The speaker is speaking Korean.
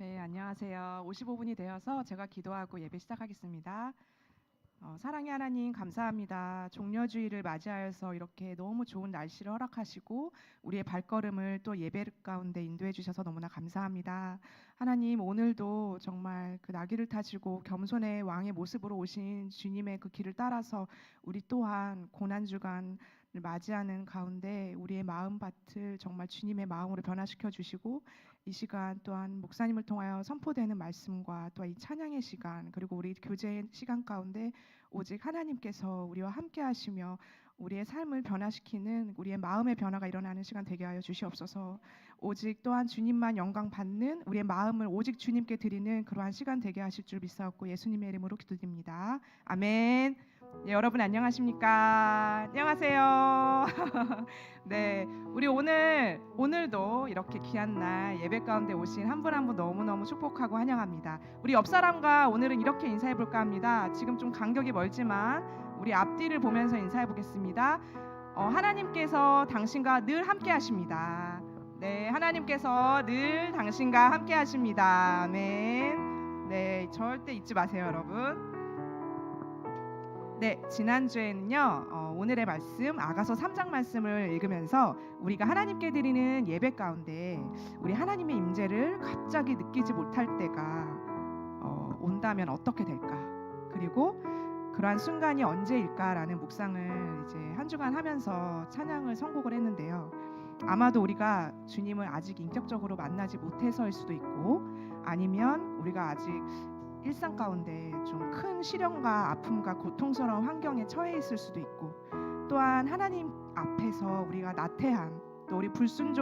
네, 안녕하세요. 55분이 되어서 제가 기도하고 예배 시작하겠습니다. 어, 사랑의 하나님 감사합니다. 종려주의를 맞이하여서 이렇게 너무 좋은 날씨를 허락하시고 우리의 발걸음을 또 예배 가운데 인도해 주셔서 너무나 감사합니다. 하나님 오늘도 정말 그 나귀를 타시고 겸손의 왕의 모습으로 오신 주님의 그 길을 따라서 우리 또한 고난 주간을 맞이하는 가운데 우리의 마음밭을 정말 주님의 마음으로 변화시켜 주시고 이 시간 또한 목사님을 통하여 선포되는 말씀과 또이 찬양의 시간 그리고 우리 교제의 시간 가운데 오직 하나님께서 우리와 함께 하시며 우리의 삶을 변화시키는 우리의 마음의 변화가 일어나는 시간 되게 하여 주시옵소서. 오직 또한 주님만 영광 받는 우리의 마음을 오직 주님께 드리는 그러한 시간 되게 하실 줄 믿사옵고 예수님의 이름으로 기도드립니다. 아멘. 네, 여러분 안녕하십니까? 안녕하세요. 네, 우리 오늘 오늘도 이렇게 귀한 날 예배 가운데 오신 한 분 한 분 너무 너무 축복하고 환영합니다. 우리 옆 사람과 오늘은 이렇게 인사해 볼까 합니다. 지금 좀 간격이 멀지만 우리 앞뒤를 보면서 인사해 보겠습니다. 어, 하나님께서 당신과 늘 함께 하십니다. 네, 하나님께서 늘 당신과 함께 하십니다. 아멘. 네, 절대 잊지 마세요, 여러분. 네, 지난주에는요, 어, 오늘의 말씀, 아가서 3장 말씀을 읽으면서 우리가 하나님께 드리는 예배 가운데 우리 하나님의 임재를 갑자기 느끼지 못할 때가 어, 온다면 어떻게 될까? 그리고 그러한 순간이 언제일까라는 묵상을 이제 한 주간 하면서 찬양을 선곡을 했는데요. 아마도 우리가 주님을 아직 인격적으로 만나지 못해서일 수도 있고 아니면 우리가 아직 일상 가운데 좀 큰 시련과 아픔과 고통스러운 환경에 처해 있을 수도 있고 또한 하나님 앞에서 우리가 나태한 또 우리 불순종